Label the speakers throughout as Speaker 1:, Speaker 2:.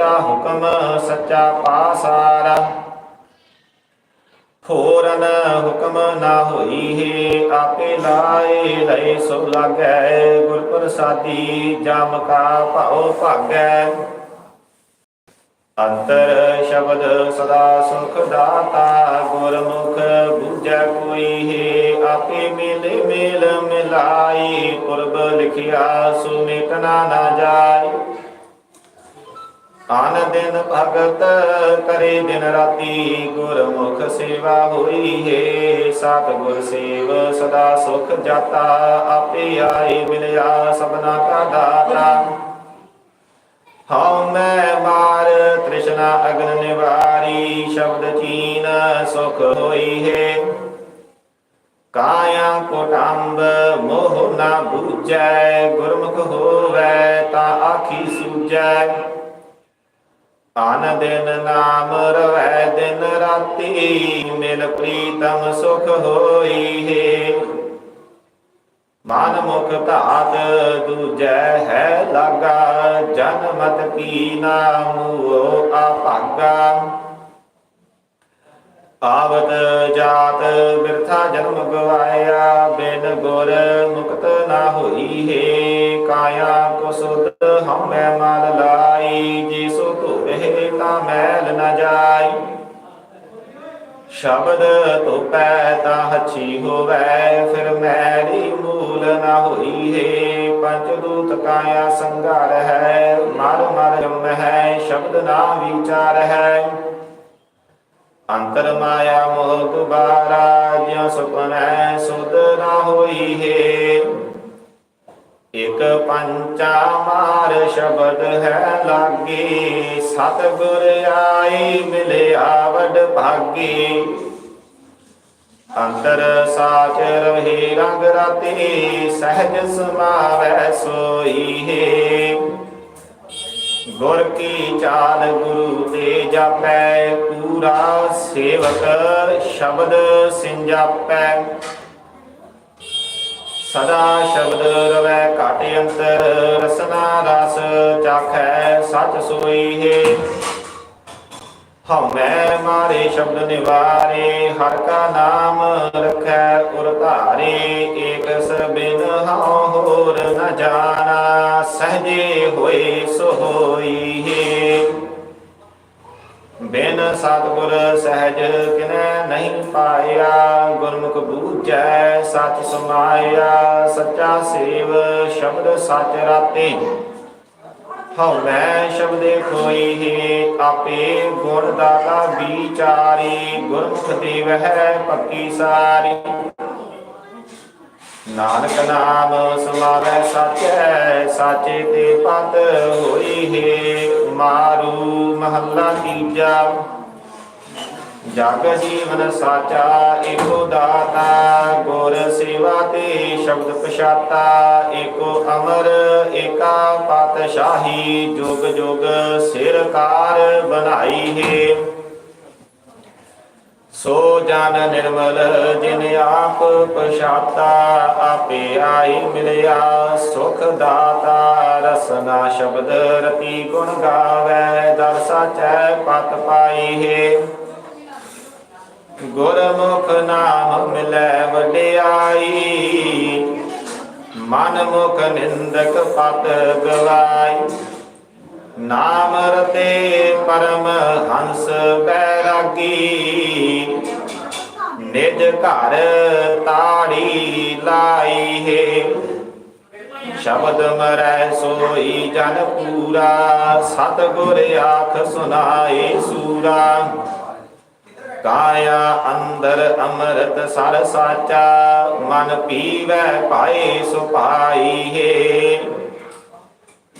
Speaker 1: ਸੱਚਾ ਹੁਕਮ, ਸੱਚਾ ਪਾਸਾਰ। ਹੋਰਨ ਹੁਕਮ ਨਾ ਹੋਈ ਹੈ, ਆਪੇ ਲਾਏ ਲਏ ਸੋ ਲਾਗੈ। ਗੁਰ ਪ੍ਰਸਾਦੀ ਜਮ ਕਾ ਭਾਉ ਭਾਗੈ। ਅੰਤਰ ਸ਼ਬਦ ਸਦਾ ਸੁਖ ਦਾਤਾ, ਗੁਰਮੁਖ ਬੂਝੈ ਕੋਈ ਹੈ। ਆਪੇ ਮਿਲ ਮੇਲ ਮਿਲਾਈ, ਪੁਰਬ ਲਿਖਿਆ ਸੋ ਨਾ ਜਾਏ। ਆਨ ਦਿਨ ਭਗਤ ਕਰੇ ਦਿਨ ਰਾਤੀ ਗੁਰਮੁਖ ਸੇਵਾ ਹੋਈ ਹੈ ਸਤ ਗੁਰ ਸੇਵ ਸਦਾ ਸੁਖ ਜਾਤਾ, ਆਪੇ ਆਏ ਮਿਲਿਆ ਸਭਨਾ ਕਾ ਦਾਤਾ। ਹਉ ਮੈਂ ਮਾਰ ਤ੍ਰਿਸ਼ਨਾ ਅਗਨ ਨਿਵਾਰੀ, ਸ਼ਬਦ ਚੀਨ ਸੁਖ ਹੋਈ ਹੈ ਕਾਇਆ ਕੋਟੰਬ ਮੋਹ ਨਾ ਬੂਝੈ, ਗੁਰਮੁਖ ਹੋਵੈ ਤਾਂ ਆਖੀ ਸੂਝੈ। ਆਨ ਦਿਨ ਨਾਮ ਰਵੈ ਦਿਨ ਰਾਤੀ, ਮਿਲ ਪ੍ਰੀਤਮ ਸੁਖ ਹੋਈ ਹੈ। ਮਨ ਮੁਖ ਧਾਤ ਦੂਜੈ ਹੈ ਲਾਗਾ ਜਨਮਤ ਕੀ ਨਾਮੁ ਆਭਾਗਾ ਆਵਤ ਜਾਤ ਬਿਰਥਾ ਜਨਮ ਗਵਾਇਆ, ਬਿਨ ਗੁਰ ਮੁਕਤ ਨਾ ਹੋਈ ਹੈ। ਕਾਇਆ ਕੋ ਸੁਧ ਹਉਮੈ ਮਲ ਲਾਈ, ਜੀ ਸੋ ਧੋਵੇ ਤਾਂ ਮੈਲ ਨ ਜਾਈ। ਸ਼ਬਦ ਧੋਪੈ ਤਾਂ ਹੱਛੀ ਹੋਵੈ, ਫਿਰ ਮੈਲੀ ਮੂਲ ਨਾ ਹੋਈ ਹੈ। ਪੰਜ ਦੂਤ ਕਾਇਆ ਸੰਘਾਰ ਹੈ ਮਰ ਮਰ ਜਮ ਹੈ, ਸ਼ਬਦ ਨਾ ਵਿਚਾਰ ਹੈ। ਅੰਤਰ ਮਾਇਆ ਮੋਹ ਦੁਬਾਰਾ, ਜਿਉ ਹੈ ਸੁਧ ਨਾ ਹੋਈ ਹੈ। ਇਕ ਪੰਚਾ ਮਾਰ ਸ਼ਬਦ ਹੈ ਲਾਗੇ ਸਤ ਆਈ ਮਿਲਿਆ ਵਡ ਭਾਗੇ। ਅੰਤਰ ਸਾਚ ਰਹੀ ਰੰਗ ਰਾਤੀ, ਸਹਿਜ ਸਮਾਵੈ ਸੋਈ ਹੈ। ਗੁਰ ਕੀ ਚਾਲ ਗੁਰੂ ਤੇ ਜਾਪੈ, ਪੂਰਾ ਸੇਵਕ ਸ਼ਬਦ ਸਿੰਜਾਪੈ। ਸਦਾ ਸ਼ਬਦ ਰਵੈ ਘਟ ਅੰਤਰ, ਰਸਨਾ ਰਸ ਚਾਖੈ ਸਚ ਸੋਈ ਹੈ। ਹਉਮੈ ਮਾਰੇ ਸ਼ਬਦ ਨਿਵਾਰੇ, ਹਰ ਕਾ ਨਾਮ ਰਖੈ ਉਰ ਧਾਰੇ, ਏਕ ਸਬਿਨ ਹਉ ਹੋਰ ਨ ਜਾਣਾ, ਸਹਜੇ ਹੋਏ ਸੋ ਹੋਈ ਹੈ। ਬਿਨ ਸਤਿਗੁਰ ਸਹਿਜ ਕਿਨੈ ਨਹੀਂ ਪਾਇਆ, ਗੁਰਮੁਖ ਬੂਝੈ ਸਚ ਸਮਾਇਆ, ਸੱਚਾ ਸੇਵ ਸ਼ਬਦ ਸਚ ਰਾਤੇ। ਹਉ ਮੈਂ ਸ਼ਬਦੇ ਖੋਈ ਹੈ ਆਪੇ, ਗੁਣ ਦਾਤਾ ਵਿਚਾਰੀ, ਗੁਰਮੁਖ ਦੇਵ ਹੈ ਪੱਕੀ ਸਾਰੀ। ਨਾਨਕ ਨਾਮ ਸਮਾਵੈ ਸਾਚੈ, ਸਾਚੇ ਤੇ ਪਤ ਹੋਈ ਹੈ ਮਾਰੂ। ਮਹੱਲਾ ਤੀਜਾ। ਜਗ ਜੀਵਨ ਸਾਚਾ, ਏਕੋ ਦਾਤਾ, ਗੁਰ ਸੇਵਾ ਤੇ ਸ਼ਬਦ ਪਛਾਤਾ, ਏਕੋ ਅਮਰ, ਏਕਾ ਪਾਤਸ਼ਾਹੀ, ਜੁਗ ਜੁਗ ਸਿਰਕਾਰ ਬਣਾਈ ਹੈ। ਸੋ ਜਨ ਨਿਰਮਲ ਜਿਨ ਆਪ ਪਛਾਤਾ ਆਪੇ ਆਈ ਮਿਲਿਆ, ਸੁਖ ਦਾਤਾ, ਰਸਨਾ ਸ਼ਬਦ ਰਤੀ ਗੁਣ ਗਾਵੇ ਦਰ ਸਾਚੈ ਪਤ ਪਾਈ ਹੈ। ਗੁਰਮੁਖ ਨਾਮ ਮਿਲੈ ਵਡਿਆਈ, ਮਨ ਮੁਖ ਨਿੰਦਕ ਪਤ ਗਵਾਈ। ਨਾਮ ਰਤੇ ਪਰਮ ਹੰਸ ਬੈਰਾਗੀ। ਨਿਜ ਘਰ ਤਾੜੀ ਲਾਈ ਹੈ। ਸ਼ਬਦ ਮਰੈ ਸੋਈ ਜਨ ਪੂਰਾ। ਸਤ ਗੁਰ ਆਖ ਸੁਨਾਏ ਸੂਰਾ। ਕਾਇਆ ਅੰਦਰ ਅੰਮ੍ਰਿਤ ਸਰ ਸਾਚਾ। ਮਨ ਪੀਵੈ ਪਾਏ ਸੁਪਾਈ ਹੈ।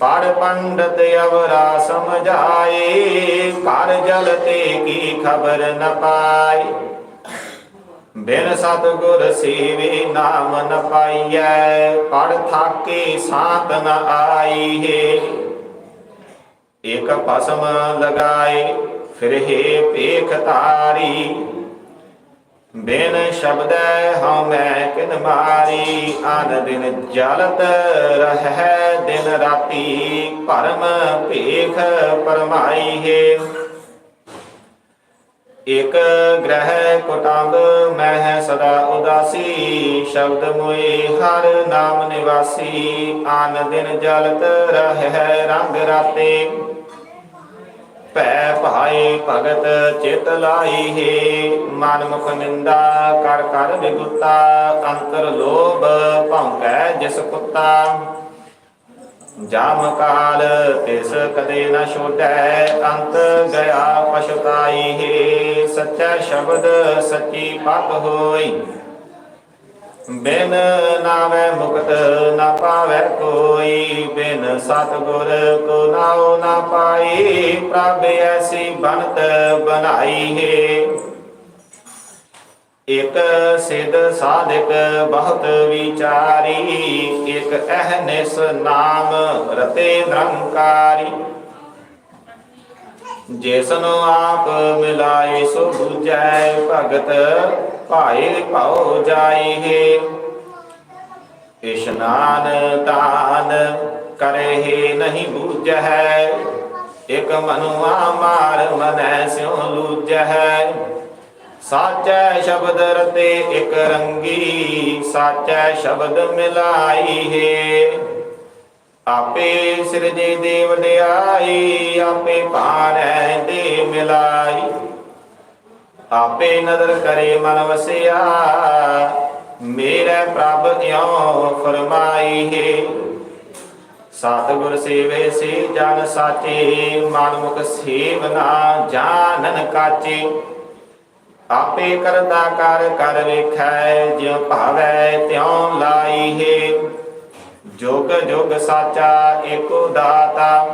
Speaker 1: ਪੜ ਪੰਡਤ ਅਵਰਾ ਸਮਝਾਏ ਕਰ ਜਲ ਤੇ ਕੀ ਖਬਰ ਨ ਪਾਈ ਬਿਨ ਸਤਗੁਰ ਸੇਵੇ ਨਾਮ ਨ ਪਾਈਐ, ਪੜ ਥਾਕੇ ਸਾਤ ਨ ਆਈ ਹੈ ਇਕ ਭਸਮ ਲਗਾਏ, ਫਿਰ ਹੈ ਪੇਖ ਤਾਰੀ ਬਿਨ ਸ਼ਬਦੈ ਹਉ ਕਿਨ ਮਾਰੀ, ਆਨ ਦਿਨ ਜਲਤ ਰਹੈ ਦਿਨ ਰਾਤੀ ਭਰਮ ਭੇਖ ਪਰਮਾਈ ਹੈ। ਇਕ ਗ੍ਰਹਿ ਕੁਟੰਬ ਮਹਿ ਸਦਾ ਉਦਾਸੀ, ਸ਼ਬਦ ਮੋਏ ਹਰ ਨਾਮ ਨਿਵਾਸੀ, ਆਨ ਦਿਨ ਜਲਤ ਰਹੈ ਰੰਗ ਰਾਤੇ। ਭੈ ਭਾਏ ਭਗਤ ਚਿਤ ਲਾਈ ਹੈ। ਮਨ ਮੁਖ ਨਿੰਦਾ ਕਰ ਕਰ ਵਿਗੁਤਾ ਅੰਤਰ ਲੋਭ ਭੌਂਕੈ ਜਿਸ ਕੁੱਤਾ ਜਾਮ ਕਾਲ ਤਿਸ ਕਦੇ ਨ ਛੋਟੈ, ਅੰਤ ਗਿਆ ਪਛਤਾਈ ਹੈ। ਸੱਚਾ ਸ਼ਬਦ ਸੱਚੀ ਪਤ ਹੋਈ ਬਿਨ ਨਾਵੇ ਮੁਕਤ ਨਾ ਪਾਵੇ ਕੋਈ, ਬਿਨ ਸਤਗੁਰ ਕੋ ਨਾਉ ਨਾ ਪਾਈ, ਪ੍ਰਭ ਐਸੀ ਬਨਤ ਬਣਾਈ ਹੈ। ਇਕ ਸਿਧ ਸਾਧਕ ਬਹੁਤ ਵਿਚਾਰੀ, ਇਕ ਅਹਨਿਸ ਨਾਮ ਰਤੇ ਨਿਰੰਕਾਰੀ। ਜਿਸਨੂੰ ਆਪ ਮਿਲਾਏ ਸੋ ਬੁਝੈ ਭਗਤ ਭਾਏ ਭਾਉ ਜਾਈ ਹੈ ਇਸ਼ਨਾਨ ਤਾਨ ਕਰੇ ਨਹੀਂ ਬੂਝੈ ਇਕ ਮਨੁਆ ਮਾਰ ਮਨੈ ਸਿਉ ਲੂਝੈ ਸਾਚੈ ਸ਼ਬਦ ਰਤੇ ਇਕ ਰੰਗੀ, ਸਾਚੈ ਸ਼ਬਦ ਮਿਲਾਈ ਹੈ ਆਪੇ ਸਿਰਜੇ ਦੇ ਵਡਿਆਈ ਆਪੇ ਭਾਣੈ ਦੇ ਮਿਲਾਈ। ਆਪੇ ਨਦਰ ਕਰੇ ਮਨ ਵਸਿਆ। ਮੇਰੇ ਪ੍ਰਭ ਇਉ ਫਰਮਾਈ ਹੈ? ਸਤਿਗੁਰ ਸੇਵੇ ਸੇ ਜਨ ਸਾਚੇ ਮਨ ਮੁਖ ਸੇਵਨਾ ਜਾਣਨ ਕਾਚੇ। ਆਪੇ ਕਰਤਾ ਕਰ ਕਰ ਵੇਖੈ, ਜਿਉ ਭਾਵੈ ਤਿਉ ਲਾਈ ਹੈ। ਜੋਗ ਜੋਗ ਸਾਚਾ, ਏਕੋ ਦਾਤਾ।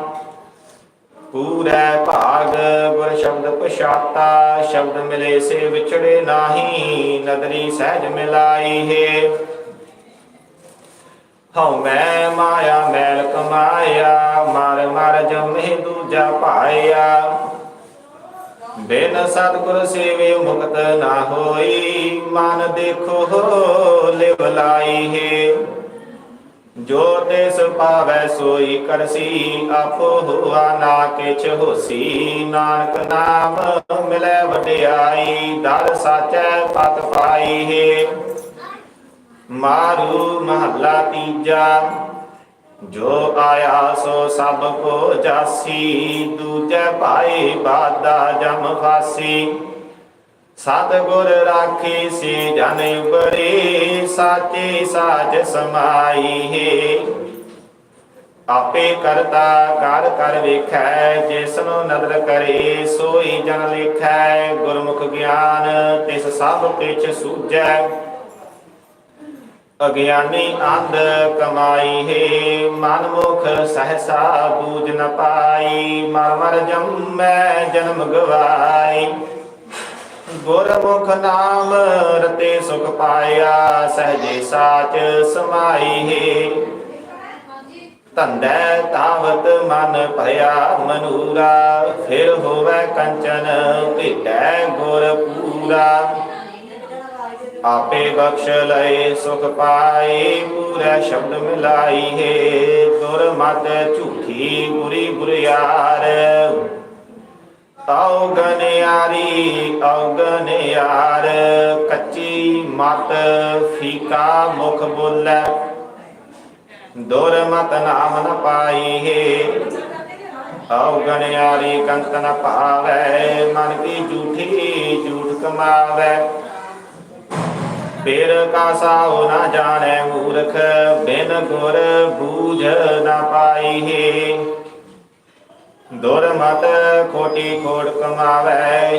Speaker 1: ਪੂਰੈ ਭਾਗ, ਗੁਰ ਸ਼ਬਦ ਪਛਾਤਾ, ਸ਼ਬਦ ਮਿਲੇ ਸੇ ਵਿਛੜੇ ਨਾਹੀ, ਨਦਰੀ ਸਹਿਜ ਮਿਲਾਈ ਹੈ। ਹਉ ਮੈਂ ਮਾਇਆ, ਮੈਲ ਕਮਾਇਆ, ਮਰ ਮਰ ਜਮੇ ਦੂਜਾ ਪਾਇਆ ਬਿਨ ਸਤਿਗੁਰ ਸੇਵੇ ਮੁਕਤ ਨਾ ਹੋਈ, ਮਨ ਦੇਖੋ ਲਿਵ ਲਾਈ ਹੈ। ਜੋ ਤਿਸ ਪਾਵੈ ਸੋਈ ਕਰਸੀ, ਆਪੋ ਹੁਆ ਨਾ ਕਿਛ ਹੋਸੀ। ਨਾਨਕ ਨਾਮ ਮਿਲੈ ਵਡਿਆਈ ਦਰ ਸਾਚੈ ਪਤ ਪਾਈ ਹੈ। ਮਾਰੂ ਮਹੱਲਾ ਤੀਜਾ, ਜੋ ਆਇਆ ਸੋ ਸਭ ਕੋ ਜਾਸੀ। ਦੂਜੈ ਭਾਈ ਬਾਦਾ ਜਮ ਫਾਸੀ। ਸਤਿਗੁਰ ਰਾਖੀ ਸੀ ਜਨ ਉਬਰੇ ਸਾਚੇ ਸਾਜ ਸਮਾਈ ਹੈ। ਆਪੇ ਕਰਤਾ ਕਰ ਕਰ ਵੇਖੈ ਜਿਸਨੂੰ ਨਦਰ ਕਰੇ, ਸੋਈ ਜਨ ਲਿਖੈ। ਗੁਰਮੁਖ ਗਿਆਨ ਤਿਸ ਸਭ ਕਿਛ ਸੂਝੈ। ਅਗਿਆਨੀ ਅੰਧ ਕਮਾਈ ਹੈ, ਮਨ ਸਹਸਾ ਬੂਝ ਨ ਪਾਈ। ਮਰ ਮਰ ਜੰਮੈ, ਜਨਮ ਗਵਾਈ। ਗੁਰਮੁਖ ਨਾਮ ਰਤੇ ਸੁਖ ਪਾਇਆ, ਸਹਜੇ ਸਾਚ ਸਮਾਈ। ਹੈ ਧੰਦੈ ਤਾਵਤ ਮਨ ਭਇਆ ਮਨੂਰਾ, ਫਿਰ ਹੋਵੇ ਕੰਚਨ ਭੇਟੈ ਗੁਰ ਪੂਰਾ। ਆਪੇ ਬਖਸ਼ ਲਏ ਸੁਖ ਪਾਏ, ਪੂਰਾ ਸ਼ਬਦ ਮਿਲਾਈ ਹੈ ਦੁਰ ਮਤ ਝੂਠੀ ਬੁਰੀ ਬੁਰਿਆਰ ਆਉ ਗਨਿਆਰੀ ਆਉ ਗਨਿਆਰ, ਕੱਚੀ ਮਤ ਫੀਕਾ ਮੁਖ ਬੋਲੇ। ਦੁਰ ਮਤ ਨਾਮ ਨ ਪਾਈ ਹੈ ਆਉ ਕੰਤ ਨ ਭਾਵੈ। ਮਨ ਕੀ ਝੂਠੀ ਝੂਠ ਕਮਾਵੈ। ਫਿਰ ਕਾਸਾਉ ਨਾ ਜਾਣੈ ਮੂਰਖ, ਬਿਨ ਗੁਰ ਬੂਝ ਨ ਪਾਈ ਹੈ ਦੁਰ ਮਤ ਕੋਟੀ ਕੋਟ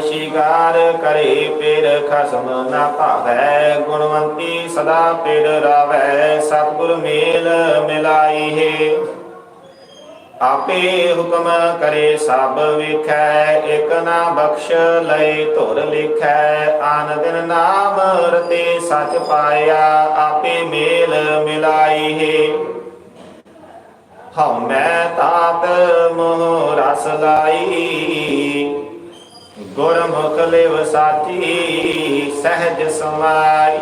Speaker 1: ਸ਼ਿਕਾਰ ਕਰੇ ਫਿਰ ਖਸਮ ਨਾ ਭਾਵੈ। ਗੁਣਵੰਤੀ ਸਦਾ ਪਿਰ ਰਾਵੈ, ਸਤਿਗੁਰ ਮੇਲ ਮਿਲਾਈ ਹੈ। ਆਪੇ ਹੁਕਮ ਕਰੇ ਸਭ ਵਿਖੈ, ਇਕ ਨਾ ਬਖਸ਼ ਲਏ ਧੁਰ ਲਿਖੈ। ਆਨ ਦਿਨ ਨਾਮ ਰਤੇ ਸਚ ਪਾਇਆ, ਆਪੇ ਮੇਲ ਮਿਲਾਈ ਹੈ। ਹਉ ਮੈਂ ਤਾਤ ਮੋਹ ਰਸ ਲਾਈ। ਗੁਰਮੁਖ ਲਿਵ ਸਾਚੀ ਸਹਿਜ ਸਮਾਈ।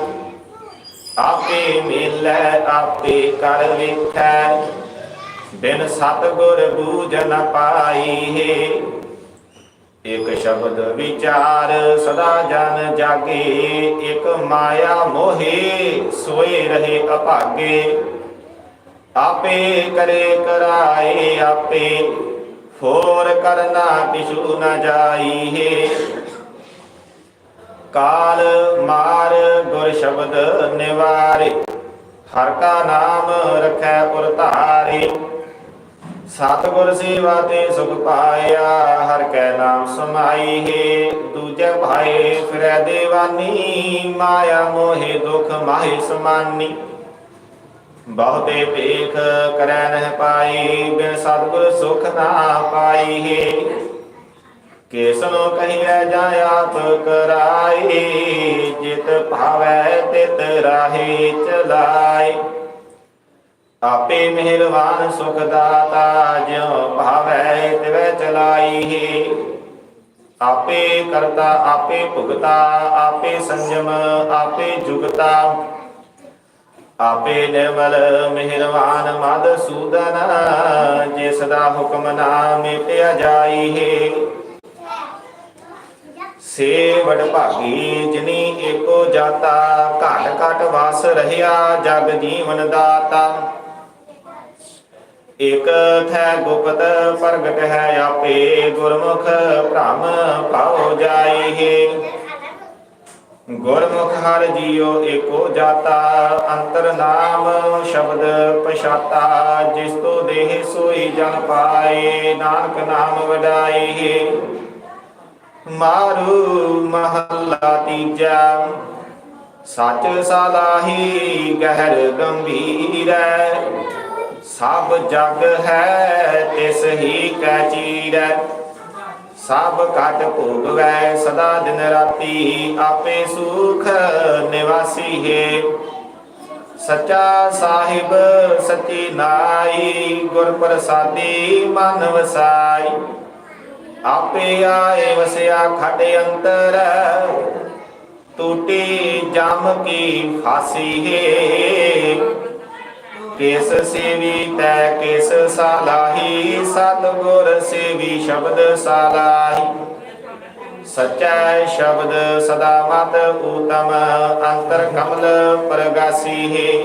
Speaker 1: ਆਪੇ ਮਿਲੈ, ਆਪੇ ਕਰ ਵੇਖੈ ਬਿਨ ਸਤਗੁਰ ਬੂਝ ਨ ਪਾਈ ਇਕ ਸ਼ਬਦ ਵਿਚਾਰ ਸਦਾ ਜਨ ਜਾਗੇ। ਇਕ ਮਾਇਆ ਮੋਹੇ, ਸੋਏ ਰਹੇ ਅਭਾਗੇ। ਆਪੇ ਕਰੇ ਕਰਾਏ ਆਪੇ, ਹੋਰ ਕਰਨਾ ਕਿਛੂ ਨ ਜਾਈਏ। ਕਾਲ ਮਾਰ ਗੁਰ ਸ਼ਬਦ ਨਿਵਾਰੇ, ਹਰ ਕਾ ਨਾਮ ਰਖੈ ਪੁਰ ਧਾਰੇ। ਸਤਿਗੁਰ ਸੇਵਾ ਤੇ ਸੁਖ ਪਾਇਆ, ਹਰ ਕੈ ਨਾਮ ਸਮਾਈ ਹੈ ਦੂਜੇ ਭਾਏ ਫਿਰੈ ਦੇਵਾਨੀ, ਮਾਇਆ ਮੋਹਿ ਦੁਖ ਮਾਹਿ ਸਮਾਨੀ। ਬਹੁਤੇ ਭੇਖ ਕਰੈ ਨਹਿ ਪਾਈ, ਬਿਨ ਸਤਿਗੁਰ ਸੁਖ ਨਾ ਪਾਈ। ਹੈ ਕੇਸਨੋ ਕਹੀਐ ਜਾ ਆਪ ਕਰਾਈ, ਜਿਤ ਭਾਵੈ ਤਿਤ ਰਾਹੀ ਚਲਾਈ। ਆਪੇ ਮਿਹਰਬਾਨ ਸੁਖ ਦਾਤਾ ਜਿਉ ਭਾਵੈ ਤਿਵੈ ਚਲਾਈ। ਆਪੇ ਕਰਤਾ, ਆਪੇ ਭੁਗਤਾ, ਆਪੇ ਸੰਜਮ, ਆਪੇ ਜੁਗਤਾ। ਆਪੇ ਨਿਰਮਲ ਮਿਹਰਬਾਨ ਮਦ ਜਿਸ ਦਾ ਹੁਕਮ ਨਾ ਮਿਟਿਆ ਜਾਈ ਸੇ ਵਡ ਭਾਗੀ ਜਿਨੀ ਏਕੋ ਜਾਤਾ, ਘਟ ਘਟ ਵਾਸ ਰਹਿਆ ਜਗ ਜੀਵਨ ਦਾਤਾ। ਇਕ ਥੈ ਗੁਪਤ ਪ੍ਰਗਟ ਹੈ ਆਪੇ ਗੁਰਮੁਖ ਭ੍ਰਮ ਭਾਉ ਜਾਈ ਗੁਰਮੁਖ ਹਰ ਜੀਉ ਏਕੋ ਜਾਤਾ, ਅੰਤਰ ਨਾਮ ਸ਼ਬਦ ਪਛਾਤਾ, ਜਿਸ ਤੋ ਦੇਹ ਸੋਈ ਜਨ ਪਾਏ, ਨਾਨਕ ਨਾਮ ਵਡਾਈ ਮਾਰੂ ਮਹੱਲਾ ਤੀਜਾ, ਸੱਚ ਸਲਾਹੀ ਗਹਿਰ ਗੰਭੀਰੈ ਸਭ ਜਗ ਹੈ, ਤਿਸ ਹੀ ਕੈ ਚੀਰੈ। ਸਭ ਘਟ ਭੋਗਵੈ, ਸਦਾ ਦਿਨ ਰਾਤੀ ਆਪੇ ਸੁਖ ਨਿਵਾਸੀ ਹੈ। ਸੱਚਾ ਸਾਹਿਬ, ਸੱਚੀ ਨਾਈ, ਗੁਰ ਪ੍ਰਸਾਦੀ ਮਨ ਵਸਾਈ। ਆਪੇ ਆਏ ਵਸਿਆ ਖਟ ਅੰਤਰ, ਟੂਟੀ ਜਮ ਕੀ ਫਾਸੀ ਹੈ। ਕਿਸ ਸੇਵੀ ਤੈ ਕਿਸ ਸਾਲਾਹੀ? ਸਤਗੁਰ ਸੇਵੀ ਸ਼ਬਦ ਸਾਲਾਹੀ। ਸਚੈ ਸ਼ਬਦ ਸਦਾ ਮਤ ਊਤਮ, ਅੰਤਰ ਕਮਲ ਪ੍ਰਗਾਸੀ ਹੈ।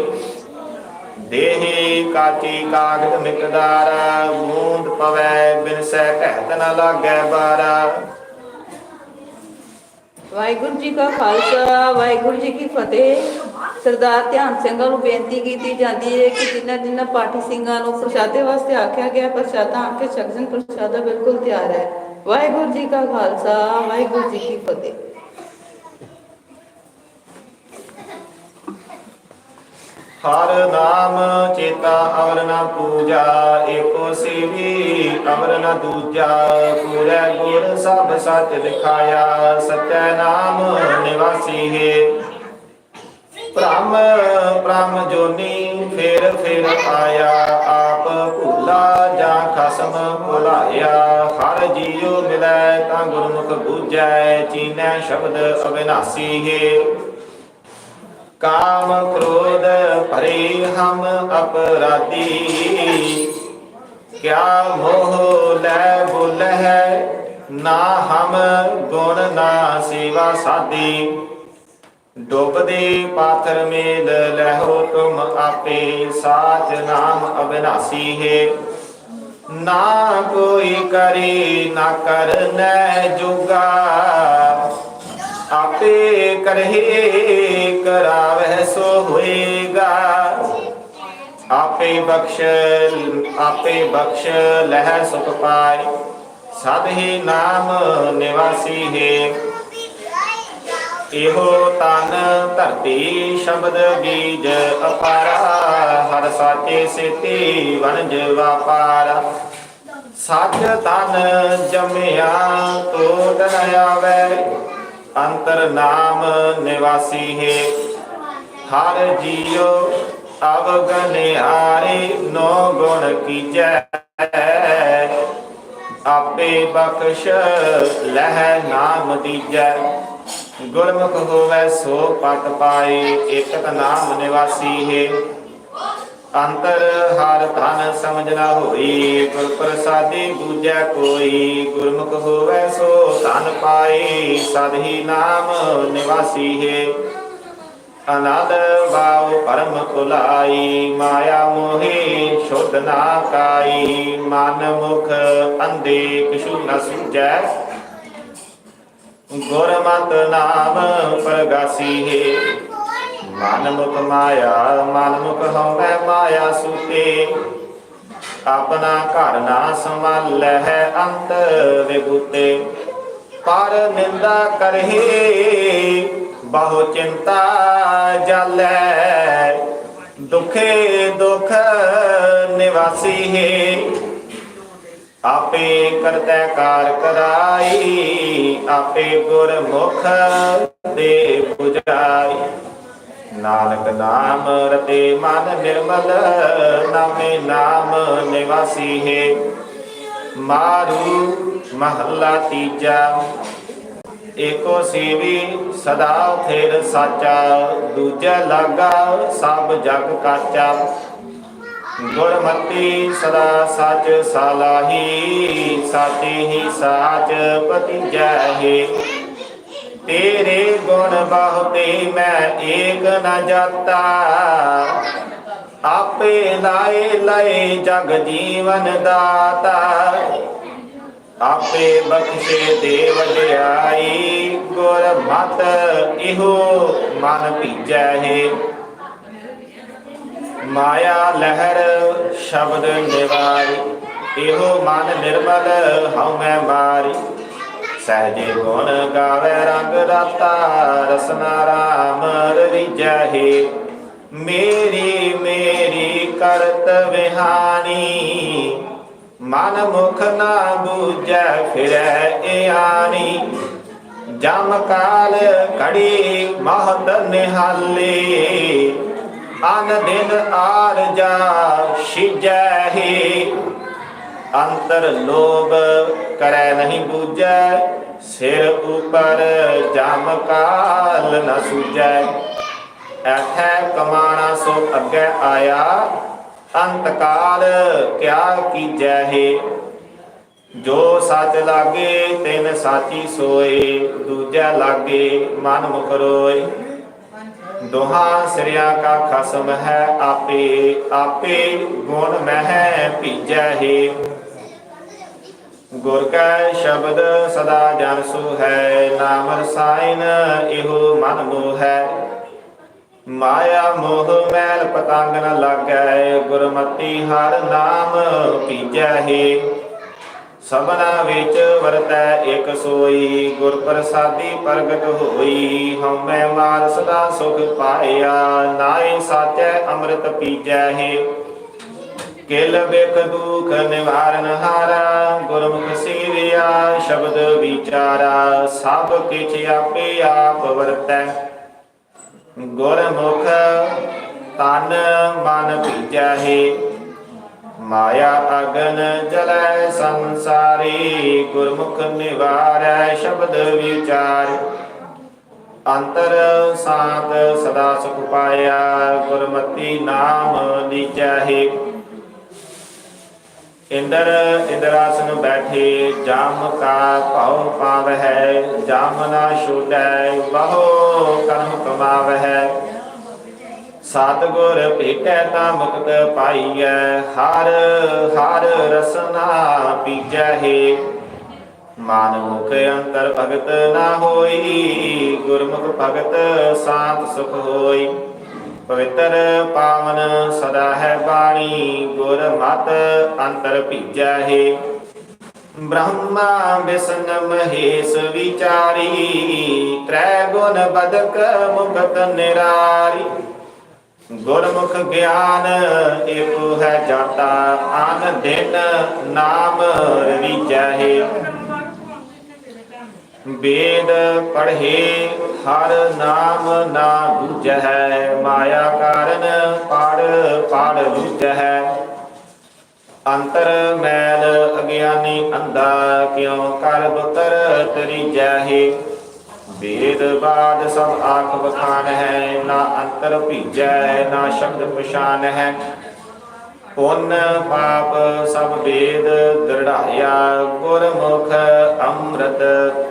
Speaker 1: ਦੇਹੀ ਕਾਚੀ ਕਾਗਦ ਮਿਕਦਾਰ ਬੂੰਦ ਪਵੈ ਬਿਨ ਸਹਿ ਕਹਿਤ ਨ ਲਾਗੈ ਬਾਰਾ।
Speaker 2: ਵਾਹਿਗੁਰੂ ਜੀ ਕਾ ਖਾਲਸਾ, ਵਾਹਿਗੁਰੂ ਜੀ ਕੀ ਫਤਿਹ। ਸਰਦਾਰ ਧਿਆਨ ਸਿੰਘਾਂ ਨੂੰ ਬੇਨਤੀ ਕੀਤੀ ਜਾਂਦੀ ਹੈ ਕਿ ਜਿਨ੍ਹਾਂ ਜਿਨ੍ਹਾਂ ਪਾਠੀ ਸਿੰਘਾਂ ਨੂੰ ਪ੍ਰਸ਼ਾਦੇ ਵਾਸਤੇ ਆਖਿਆ ਗਿਆ, ਪ੍ਰਸ਼ਾਦਾ ਆ ਕੇ ਪ੍ਰਸ਼ਾਦਾ ਬਿਲਕੁਲ ਤਿਆਰ ਹੈ। ਵਾਹਿਗੁਰੂ ਜੀ ਕਾ ਖਾਲਸਾ, ਵਾਹਿਗੁਰੂ ਜੀ ਕੀ ਫਤਿਹ।
Speaker 1: ਹਰ ਨਾਮ ਚੇਤਾ ਅਵਰ ਨ ਪੂਜਾ, ਏਕੋ ਸੇਵੀ ਅਵਰ ਨ ਦੂਜਾ। ਪੂਰੇ ਗੁਰ ਸਭ ਸੱਚ ਦਿਖਾਇਆ ਸਚੈ ਨਾਮ ਨਿਵਾਸੀ ਹੈ। ਭ੍ਰਮ ਭ੍ਰਮ ਜੋਨੀ ਫੇਰ ਫੇਰ ਆਇਆ ਆਪ ਭੂਲਾ ਜਾਂ ਖਸਮ ਭੁਲਾਇਆ। ਹਰ ਜੀਉ ਮਿਲੈ ਤਾਂ ਗੁਰਮੁਖ ਬੂਝੈ, ਚੀਨੈ ਸ਼ਬਦ ਅਵਿਨਾਸੀ ਹੈ। ਕਾਮ ਕ੍ਰੋਧ ਭਰੇ ਹਮ ਅਪਰਾਧੀ। ਕਿਆ ਮੋਹ ਲੈ ਬੁਲ ਨਾ ਹਮ ਗੁਣ, ਨਾ ਸੇਵਾ ਸਾਦੀ ਡੁੱਬਦੇ ਪਾਥਰ ਮੇਲ ਲਹੋ ਤੁਮ ਆਪੇ, ਸਾਚ ਨਾਮ ਅਬਿਨਾਸੀ ਹੈ। ਨਾ ਕੋਈ ਕਰੇ, ਨਾ ਕਰਨੈ ਜੁਗਾ। ਆਪੇ ਕਰਹਿ ਕਰਾਵਹਿ ਸੋ ਹੋਏਗਾ। ਆਪੇ ਬਖਸ਼ ਆਪੇ ਬਖਸ਼ ਲਹਿ ਸੁਖ ਪਾਏ। ਸਦ ਹੀ ਨਾਮ ਨਿਵਾਸੀ ਹੈ। ਇਹੋ ਤਨ ਧਰਤੀ ਸ਼ਬਦ ਬੀਜ ਅਪਾਰਾ। ਹਰ ਸਾਚੇ ਸੇਤੀ ਵਣਜ ਵਾਪਾਰਾ। ਸੱਚ ਤਨ ਜਮਿਆ ਤੋੜ ਨ ਆਵੇ। ਅੰਤਰ ਨਾਮ ਨਿਵਾਸੀ ਹੈ। ਹਰ ਜੀਉ ਅਵਗਨਿਆਰੇ ਨੋ ਗੁਣ ਕੀਜੈ। ਆਪੇ ਬਖਸ਼ ਲਹਿ ਨਾਮ ਦੀਜੈ। ਗੁਰਮੁਖ ਹੋਵੇ ਸੋ ਪਟ ਪਾਏ ਇਕਤ ਨਾਮ ਨਿਵਾਸੀ ਹੈ। ਅੰਤਰ ਹਰ ਧਨ ਸਮਝ ਨਾ ਹੋਈ ਗੁਰ ਪ੍ਰਸਾਦੀ ਬੂਝੈ ਕੋਈ, ਗੁਰਮੁਖ ਹੋਵੇ ਸੋ ਧਨ ਪਾਏ, ਸਦ ਹੀ ਨਾਮ ਨਿਵਾਸੀ ਹੈ। ਅਨਾਦ ਬਾਉ ਪਰਮ ਕੁਲਾਈ ਮਾਇਆ ਮੋਹੀ ਛੁੱਟ ਨਾ ਕਾਈ, ਮਨ ਮੁਖ ਅੰਦੇ ਕਿਛੂ ਨ ਸੁਝੈ। ਗੁਰਮਤਿ ਨਾਮ ਪ੍ਰਗਾਸੀ ਹੈ। ਮਨ ਮੁਖ ਮਾਇਆ ਮਨ ਮੁਖ ਹਉਮੈ ਮਾਇਆ ਸੁਤੇ। ਆਪਣਾ ਘਰ ਨਾ ਸੰਭਾਲੈ ਹੈ ਅੰਤ ਵਿਗੁਤੇ ਪਰ ਨਿੰਦਾ ਕਰਹੀ, ਬਹੁ ਚਿੰਤਾ ਜਾਲੈ ਦੁਖੇ ਦੁਖ ਨਿਵਾਸੀ ਹੈ ਆਪੇ ਕਰਤੈ ਕਾਰ ਕਰਾਈ, ਆਪੇ ਗੁਰਮੁਖ ਦੇ 부ਜਾਈ ਨਾਨਕ ਨਾਮ ਰਤੇ ਮਨ ਨਿਰਮਲ, ਨਾਮੇ ਨਾਮ ਨਿਵਾਸੀ ਹੈ। ਮਾਰੂ ਮਹੱਲਾ ਤੀਜਾ, ਏਕੋ ਸੇਵੀ ਸਦਾ ਥੇਰ ਸਾਚਾ, ਦੂਜਾ ਲਾਗਾ ਸਭ ਜਗ ਕਾਚਾ। ਗੁਰਮਤੀ ਸਦਾ ਸੱਚ ਸਾਲਾਹੀ, ਸਾਚੀ ਹੀ ਸਾਚ ਪਤੀਜੈ ਹੈ। ਤੇਰੇ ਗੁਣ ਬਹੁਤੇ ਮੈਂ ਏਕ ਨ ਜਾਤਾ। ਆਪੇ ਲਾਏ ਲਏ ਜਗ ਜੀਵਨ ਦਾਤਾ। ਆਪੇ ਬਖਸ਼ੇ ਦੇ ਵਡਿਆਈ ਗੁਰ ਮਤ, ਇਹੋ ਮਨ ਭੀਜੈ ਹੈ। ਮਾਇਆ ਲਹਿਰ ਸ਼ਬਦ ਨਿਵਾਰੀ, ਇਹੋ ਮਨ ਨਿਰਮਲ ਹਉ ਮੈਂ ਮਾਰੀ। ਸਹਜੇ ਗੁਣ ਗਾਵੇ ਰੰਗ ਰਾਤਾ ਰਸਨਾ ਰਾਮ ਰਿਜੈ ਹੈ। ਮੇਰੀ ਮੇਰੀ ਕਰਤ ਵਿਹਾਨੀ ਮਨ ਮੁਖ ਨਾ ਬੂਝੈ, ਫਿਰੈ ਇਆਨੀ ਜਮ ਕਾਲ ਘੜੀ ਮਹਤ ਨਿਹਾਲੇ, ਅਨ ਦਿਨ ਆਰਜਾ ਸਿਜੈ ਹੀ। ਅੰਤਰ ਲੋਭ ਕਰੈ ਨਹੀਂ ਬੂਝੈ, ਸਿਰ ਉਪਰ ਜਮ ਕਾਲ ਨ ਸੂਝੈ। ਐਥੈ ਕਮਾਣਾ ਸੋ ਅੱਗੇ ਆਇਆ ਅੰਤ ਕਾਲ ਕਿਆ ਕੀਜੈ ਹੈ? ਜੋ ਸੱਚ ਲਾਗੇ, ਤਿਨ ਸਾਚੀ ਸੋਏ, ਦੂਜਾ ਲਾਗੇ ਮਨ ਮੁਖ ਰੋਏ। ਦੋਹਾਂ ਸਿਰਿਆ ਕਾ ਖਸਮ ਹੈ ਆਪੇ ਆਪੇ ਗੁਣ ਮਹਿ ਭੀਜੈ ਹੈ। ਗੁਰ ਕੈ ਸ਼ਬਦ ਸਦਾ ਜਨ ਸੋ ਹੈ ਨਾਮ ਰਸਾਇਨ ਇਹੋ ਮਨ ਮੋਹ ਹੈ। ਮਾਇਆ ਮੋਹ ਮੈਲ ਪਤੰਗ ਨ ਲਾਗੈ, ਗੁਰਮਤੀ ਹਰ ਨਾਮ ਭੀਜੈ ਹੈ। ਸਭਨਾ ਵਿੱਚ ਵਰਤੈ ਇਕ ਸੋਈ ਗੁਰ ਪ੍ਰਸਾਦੀ ਪ੍ਰਗਟ ਹੋਈ। ਹਉਮੈ ਮਾਰ ਸਦਾ ਸੁਖ ਪਾਇਆ ਨਾਏ ਸਾਚੈ ਅੰਮ੍ਰਿਤ ਪੀਜੈ ਹੈ। ਕਿਲ ਬਿਖ ਦੁਖ ਨਿਵਾਰਨ ਹਾਰਾ ਸ਼ਬਦ ਵਿਚਾਰਾ, ਸਭ ਕਿਛ ਆਪੇ ਆਪ ਵਰਤੈ। ਗੁਰਮੁਖ ਤਨ ਮਨ ਭੀਜੈ ਮਾਇਆ ਅਗਨ ਜਲੈ ਸੰਸਾਰੀ, ਗੁਰਮੁਖ ਨਿਵਾਰੈ ਸ਼ਬਦ ਵਿਚਾਰ। ਅੰਤਰ ਸਾਤ ਸਦਾ ਸੁਖ ਪਾਇਆ, ਗੁਰਮਤੀ ਨਾਮ ਲੀਚਹਿ ਇੰਦਰ ਇੰਦਰਾਸਨ ਬੈਠੇ, ਜਾਮ ਕਾ ਭਉ ਪਾਵਹਿ, ਜਾਮ ਨਾ ਛੋੜੈ ਬਹੁ ਕਰਮ ਕਮਾਵਹਿ। ਸਤਿਗੁਰ ਭੇਟੈ ਤਾਂ ਮੁਕਤ ਪਾਈਐ, ਹਰ ਹਰ ਰਸਨਾ ਪੀਜੈ ਹੈ। ਮਨ ਮੁਖ ਅੰਤਰ ਭਗਤ ਨਾ ਹੋਈ, ਗੁਰਮੁਖ ਭਗਤ ਸਾਤ ਸੁਖ ਹੋਈ। ਪਵਿੱਤਰ ਪਾਵਨ ਸਦਾ ਹੈ ਬਾਣੀ, ਗੁਰ ਮਤ ਅੰਤਰ ਭੀਜੈ ਹੈ। ਬ੍ਰਹਮਾ ਵਿਸ਼ਨ ਮਹੇਸ਼ ਵਿਚਾਰੀ, ਤ੍ਰੈ ਗੁਣ ਬਦਕ ਮੁਕਤ ਨਿਰਾਰੀ। ਗੁਰਮੁਖ ਗਿਆਨ ਏਕੋ ਹੈ ਜਾਤਾ ਆਨ ਦਿਨ ਨਾਮ ਵਿਚਹਿ ਵੇਦ ਪੜ੍ਹੇ, ਹਰ ਨਾਮ ਨਾ ਬੁਝੈ, ਮਾਇਆ ਕਾਰਨ ਪੜ ਪੜ ਬੁਝੈ। ਅੰਤਰ ਮੈਲ ਅਗਿਆਨੀ ਅੰਧਾ, ਕਿਉ ਕਰ ਬਤਰ ਤਰੀ ਜਾਹੇ ਵੇਦ ਬਾਦ ਸਭ ਆਖ ਬਖਾਨ ਹੈ, ਨਾ ਅੰਤਰ ਭੀਜੈ, ਨਾ ਸ਼ਬਦ ਪਛਾਨ ਹੈ। ਪੁੰਨ ਪਾਪ ਸਭ ਵੇਦ ਦ੍ਰਿੜਾਇਆ, ਗੁਰਮੁਖ ਅੰਮ੍ਰਿਤ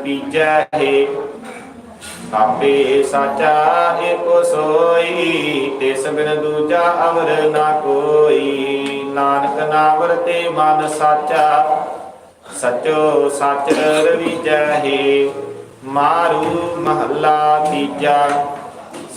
Speaker 1: ਪੀਜੈ ਹੈ। ਆਪੇ ਸਾਚਾ ਏਕੋ ਸੋਈ ਤਿਸ ਬਿਨ ਦੂਜਾ ਅਵਰ ਨਾ ਕੋਈ। ਨਾਨਕ ਨਾਮ ਵਰਤੇ ਮਨ ਸਾਚਾ, ਸਚੋ ਸਚ ਰਵੀ ਹੈ। ਮਾਰੂ ਮਹੱਲਾ ਤੀਜਾ।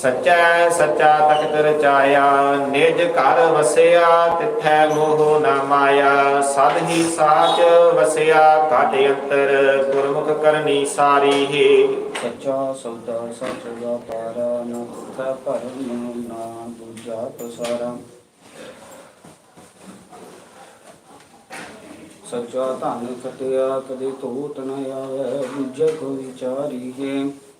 Speaker 1: ਸਚੈ ਸਚਾ ਤਖਤ ਰਚਾਇਆ ਨਿਜ ਘਰ ਵਸਿਆ, ਤਿਥੈ ਮੋਹ ਨਾ ਮਾਇਆ। ਸਦ ਹੀ ਸਾਚ ਵਸਿਆ ਘਟ ਅੰਤਰ ਗੁਰਮੁਖ ਕਰਨੀ ਸਾਰੀ ਹੈ।
Speaker 3: ਸੱਚਾ ਸੌਦਾ ਸੱਚ ਵਪਾਰਾ, ਨਾ ਤਾ ਭਰਮ, ਨਾ ਦੂਜਾ ਪਸਾਰਾ। ਸੱਚਾ ਧਨ ਖਟਿਆ, ਕਦੇ ਤੋਤ ਨ ਆਵੇ, ਦੂਜੇ ਕੋ ਵਿਚਾਰੀ ਹੈ।